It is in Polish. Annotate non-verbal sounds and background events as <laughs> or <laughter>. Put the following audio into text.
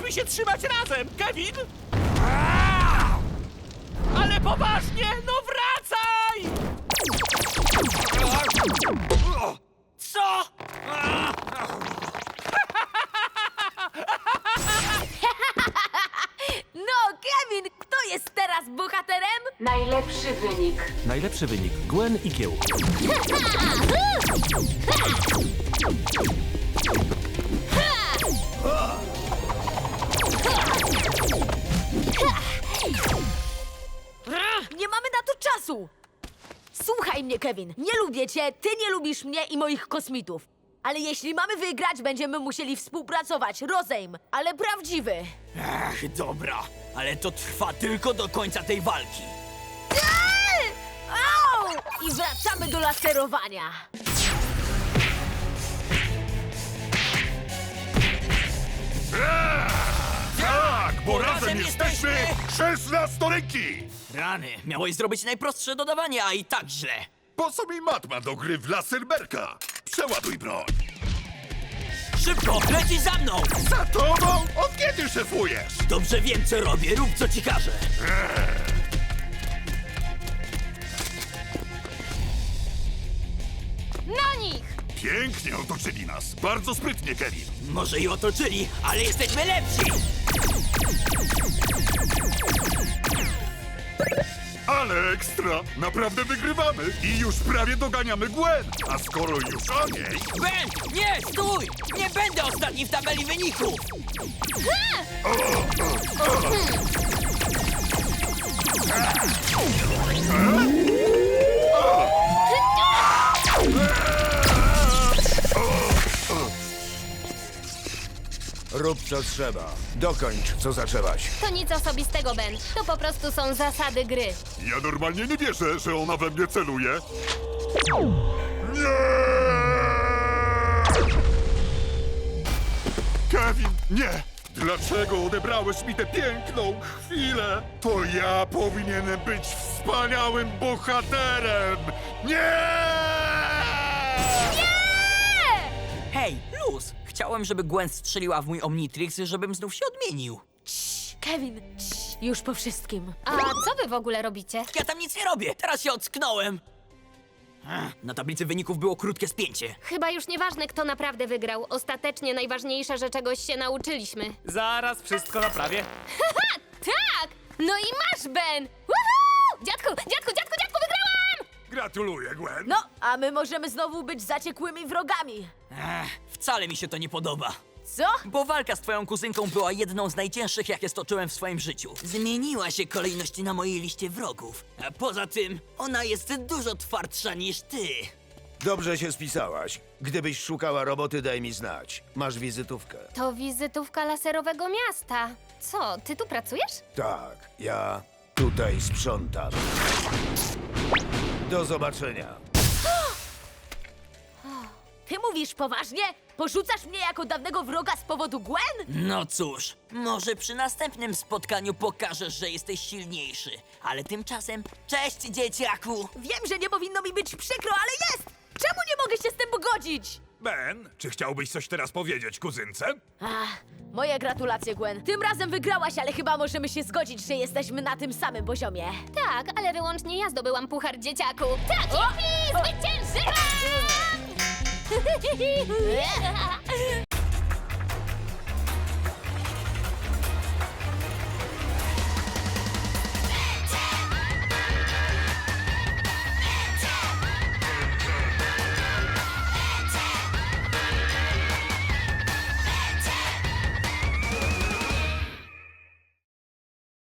Musimy się trzymać razem, Kevin! Ale poważnie, no wracaj! Co? <laughs> No, Kevin, kto jest teraz bohaterem? Najlepszy wynik. Najlepszy wynik Gwen i Kieł. <laughs> Słuchaj mnie, Kevin. Nie lubię cię, ty nie lubisz mnie i moich kosmitów. Ale jeśli mamy wygrać, będziemy musieli współpracować. Rozejm, ale prawdziwy. Ach, dobra, ale to trwa tylko do końca tej walki. Eee! Au! I wracamy do laserowania. Tak, bo razem jesteśmy szesnastoryki! Rany, miałeś zrobić najprostsze dodawanie, a i tak źle. Po co mi matma do gry w Laserberka? Przeładuj broń! Szybko, lecisz za mną! Za tobą? Od kiedy szefujesz? Dobrze wiem, co robię, rób co ci każę. Na nich! Pięknie otoczyli nas. Bardzo sprytnie, Kevin. Może i otoczyli, ale jesteśmy lepsi! Ekstra! Naprawdę wygrywamy i już prawie doganiamy Gwen. A skoro już o niej... Ben, nie, stój! Nie będę ostatni w tabeli wyników! Rób co trzeba. Dokończ, co zaczęłaś. To nic osobistego, Ben. To po prostu są zasady gry. Ja normalnie nie wierzę, że ona we mnie celuje. Nie! Kevin, nie! Dlaczego odebrałeś mi tę piękną chwilę? To ja powinienem być wspaniałym bohaterem! Nie! Hej, luz! Chciałem, żeby Gwen strzeliła w mój Omnitrix, żebym znów się odmienił. Kevin, cii, już po wszystkim. A co wy w ogóle robicie? Ja tam nic nie robię, teraz się ocknąłem! Ech, Na tablicy wyników było krótkie spięcie. Chyba już nieważne, kto naprawdę wygrał. Ostatecznie najważniejsze, że czegoś się nauczyliśmy. Zaraz wszystko naprawię. <laughs> Tak! No i masz, Ben! Woohoo! Dziadku, dziadku! Gratuluję, Gwen! No, a my możemy znowu być zaciekłymi wrogami. Ech, wcale mi się to nie podoba. Co? Bo walka z twoją kuzynką była jedną z najcięższych, jakie stoczyłem w swoim życiu. Zmieniła się kolejność na mojej liście wrogów. A poza tym, ona jest dużo twardsza niż ty. Dobrze się spisałaś. Gdybyś szukała roboty, daj mi znać. Masz wizytówkę. To wizytówka laserowego miasta. Co, ty tu pracujesz? Tak, ja tutaj sprzątam. Do zobaczenia. Ty mówisz poważnie? Porzucasz mnie jako dawnego wroga z powodu Gwen? No cóż, może przy następnym spotkaniu pokażesz, że jesteś silniejszy. Ale tymczasem, cześć dzieciaku! Wiem, że nie powinno mi być przykro, ale jest! Czemu nie mogę się z tym pogodzić? Ben, czy chciałbyś coś teraz powiedzieć kuzynce? Ach, moje gratulacje, Gwen. Tym razem wygrałaś, ale chyba możemy się zgodzić, że jesteśmy na tym samym poziomie. Tak, ale wyłącznie ja zdobyłam puchar dzieciaku. Tak, jupi! Zwyciężyłam! <laughs> <laughs>